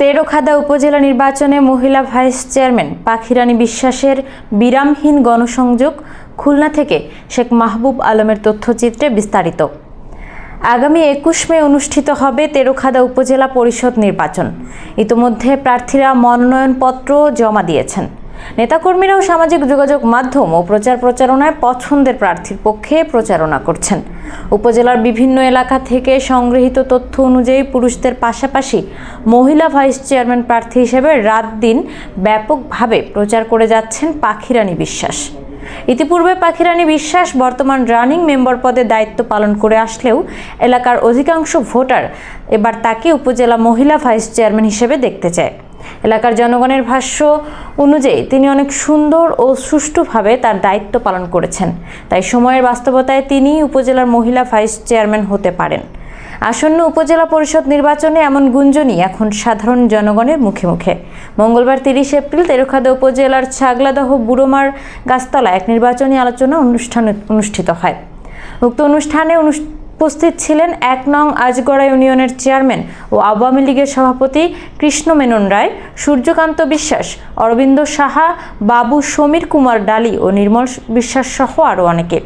তেরোখাদা উপজেলা নির্বাচনে মহিলা ভাইস চেয়ারম্যান পাখিরানী বিশ্বাসের বিরামহীন গণসংযোগ খুলনা থেকে শেখ মাহবুব আলমের তথ্যচিত্রে বিস্তারিত। আগামী একুশ মে অনুষ্ঠিত হবে তেরোখাদা উপজেলা পরিষদ নির্বাচন। ইতোমধ্যে প্রার্থীরা মনোনয়নপত্র জমা দিয়েছেন। নেতাকর্মীরাও সামাজিক যোগাযোগ মাধ্যম ও প্রচার প্রচারণায় পছন্দের প্রার্থীর পক্ষে প্রচারণা করছেন। উপজেলার বিভিন্ন এলাকা থেকে সংগৃহীত তথ্য অনুযায়ী পুরুষদের পাশাপাশি মহিলা ভাইস চেয়ারম্যান প্রার্থী হিসেবে রাত দিন ব্যাপকভাবে প্রচার করে যাচ্ছেন পাখিরানী বিশ্বাস। ইতিপূর্বে পাখিরানী বিশ্বাস বর্তমান রানিং মেম্বার পদে দায়িত্ব পালন করে আসলেও এলাকার অধিকাংশ ভোটার এবার তাকে উপজেলা মহিলা ভাইস চেয়ারম্যান হিসেবে দেখতে চায়। এলাকার জনগণের ভাষ্য অনুযায়ী তিনি অনেক সুন্দর ও সুষ্ঠুভাবে তার দায়িত্ব পালন করেছেন। তাই সময়ের বাস্তবতায় তিনি উপজেলার মহিলা ভাইস চেয়ারম্যান হতে পারেন। আসন্ন উপজেলা পরিষদ নির্বাচনে এমন গুঞ্জনই এখন সাধারণ জনগণের মুখে মুখে। মঙ্গলবার তিরিশ এপ্রিল তেরোখাদা উপজেলার ছাগলাদহ বুড়োমার গাছতলা এক নির্বাচনী আলোচনা অনুষ্ঠান অনুষ্ঠিত হয়। উক্ত অনুষ্ঠানে উপস্থিত ছিলেন এক নং আজগড়া ইউনিয়নের চেয়ারম্যান ও আওয়ামী লীগের সভাপতি কৃষ্ণ মেনন রায়, সূর্যকান্ত বিশ্বাস, অরবিন্দ সাহা, বাবু সমীর কুমার ডালি ও নির্মল বিশ্বাস সহ আরও অনেকে।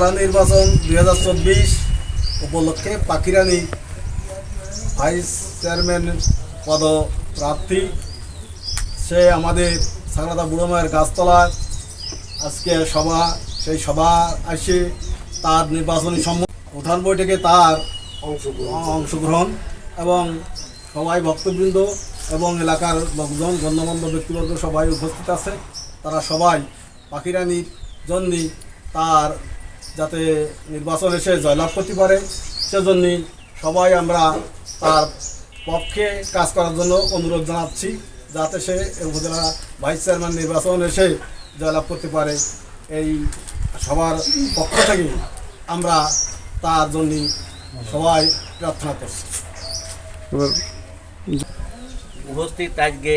উপজেলা নির্বাচন দুই হাজার চব্বিশ উপলক্ষে পাখিরানি ভাইস চেয়ারম্যান পদ প্রার্থী সে আমাদের সাগরাদা বুড়ো মায়ের গাছতলায় আজকে সভা, সেই সভা আসে, তার নির্বাচনী সম্ম প্রধান বৈঠকে তার অংশগ্রহণ এবং সবাই ভক্তবৃন্দ এবং এলাকার লোকজন, গণ্যমান্য ব্যক্তিবর্গ সবাই উপস্থিত আছে। তারা সবাই পাখিরানির জন্যই তার যাতে নির্বাচন এসে জয়লাভ করতে পারে, সেজন্যই সবাই আমরা তার পক্ষে কাজ করার জন্য অনুরোধ জানাচ্ছি, যাতে সে উপজেলা ভাইস চেয়ারম্যান নির্বাচন এসে জয়লাভ করতে পারে। এই সবার পক্ষ থেকে আমরা তার জন্য সবাই প্রার্থনা করছি। উপস্থিত আজকে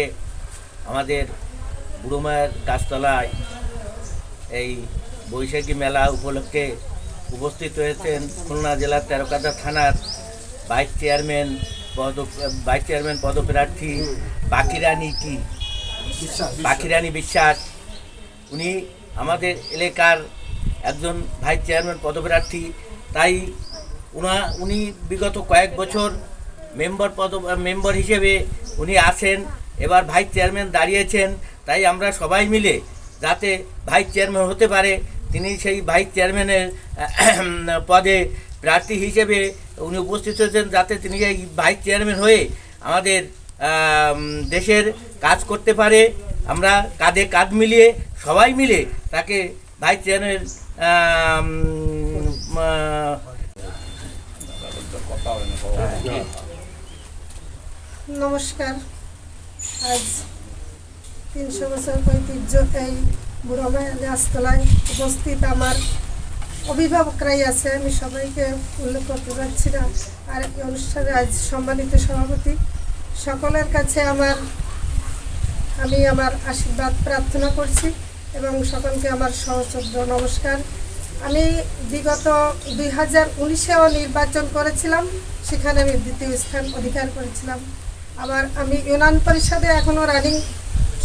আমাদের বুড়োমায়ের গাছতলায় এই বৈশাখী মেলা উপলক্ষে উপস্থিত হয়েছেন খুলনা জেলার তেরোকাদা থানার ভাইস চেয়ারম্যান পদ, ভাইস চেয়ারম্যান পদপ্রার্থী বাকিরানি কি বাকিরানি বিশ্বাস। উনি আমাদের এলাকার একজন ভাইস চেয়ারম্যান পদপ্রার্থী। তাই উনা, উনি বিগত কয়েক বছর মেম্বার পদ, মেম্বার হিসেবে উনি আসেন এবার ভাইস চেয়ারম্যান দাঁড়িয়েছেন। তাই আমরা সবাই মিলে যাতে ভাইস চেয়ারম্যান হতে পারে তিনি সেই ভাইস চেয়ারম্যানের পদে প্রার্থী হিসেবে উনি উপস্থিত হয়েছেন যাতে তিনি এই ভাইস চেয়ারম্যান হয়ে আমাদের দেশের কাজ করতে পারে। আমরা কাঁধে কাঁধ মিলিয়ে সবাই মিলে তাকে ভাইস চেয়ারম্যান নমস্কার। আজ তিনশো বছর ঐতিহ্য এই বুড়ো মায়ের গাছতলায় উপস্থিত আমার অভিভাবকরাই আছে, আমি সবাইকে উল্লেখ করতে পারছি না। আর এই অনুষ্ঠানে আজ সম্মানিত সভাপতি। সকলের কাছে আমার, আমি আমার আশীর্বাদ প্রার্থনা করছি এবং সকলকে আমার সহচর্য নমস্কার। আমি বিগত দুই হাজার উনিশেও নির্বাচন করেছিলাম, সেখানে আমি দ্বিতীয় স্থান অধিকার করেছিলাম। আবার আমি ইউনান পরিষদে এখনও রানিং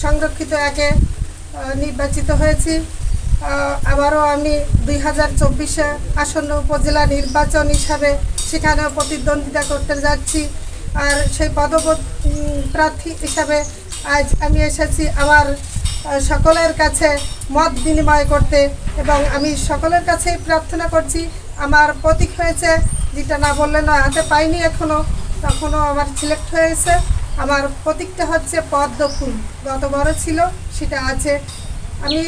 সংরক্ষিত একে নির্বাচিত হয়েছি। আবারও আমি দুই হাজার চব্বিশে আসন্ন উপজেলা নির্বাচন হিসাবে সেখানেও প্রতিদ্বন্দ্বিতা করতে যাচ্ছি। আর সেই পদপথ প্রার্থী হিসাবে আজ আমি এসেছি আমার সকলের কাছে মত বিনিময় করতে এবং আমি সকলের কাছেই প্রার্থনা করছি। আমার প্রতীক হয়েছে, যেটা না বললে না হাতে পাইনি এখনও তখনও আমার সিলেক্ট হয়েছে। আমার প্রতীকটা হচ্ছে পদ্ম ফুল গত বড় ছিল সেটা আছে। আমি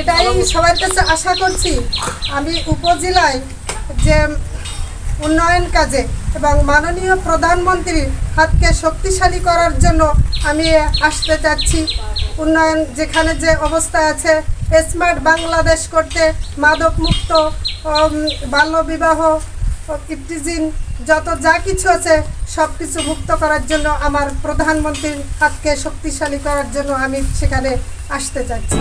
এটাই সবার কাছে আশা করছি। আমি উপজেলায় যে উন্নয়ন কাজে এবং মাননীয় প্রধানমন্ত্রীর হাতকে শক্তিশালী করার জন্য আমি আসতে চাচ্ছি। উন্নয়ন যেখানে যে অবস্থা আছে, স্মার্ট বাংলাদেশ করতে মাদক মুক্ত বাল্যবিবাহ ইফটিজিন যত যা কিছু আছে সব কিছু মুক্ত করার জন্য আমার প্রধানমন্ত্রীর হাতকে শক্তিশালী করার জন্য আমি সেখানে আসতে চাচ্ছি